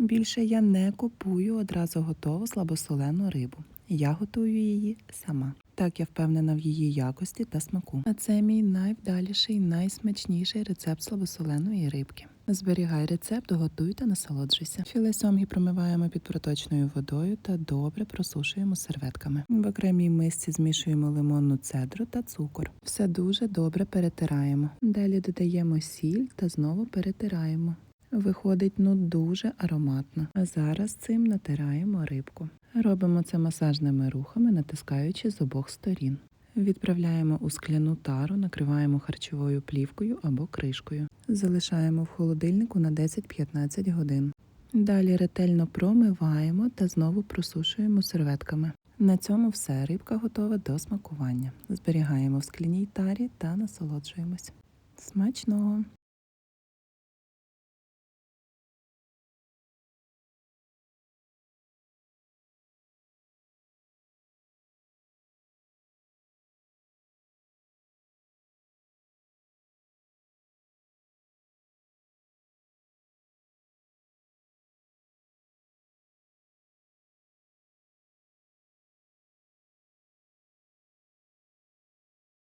Більше я не купую одразу готову слабосолену рибу. Я готую її сама. Так я впевнена в її якості та смаку. А це мій найвдаліший, найсмачніший рецепт слабосоленої рибки. Зберігай рецепт, готуй та насолоджуйся. Філе сьомги промиваємо під проточною водою та добре просушуємо серветками. В окремій мисці змішуємо лимонну цедру та цукор. Все дуже добре перетираємо. Далі додаємо сіль та знову перетираємо. Виходить ну дуже ароматно. А зараз цим натираємо рибку. Робимо це масажними рухами, натискаючи з обох сторін. Відправляємо у скляну тару, накриваємо харчовою плівкою або кришкою. Залишаємо в холодильнику на 10-15 годин. Далі ретельно промиваємо та знову просушуємо серветками. На цьому все. Рибка готова до смакування. Зберігаємо в скляній тарі та насолоджуємось. Смачного!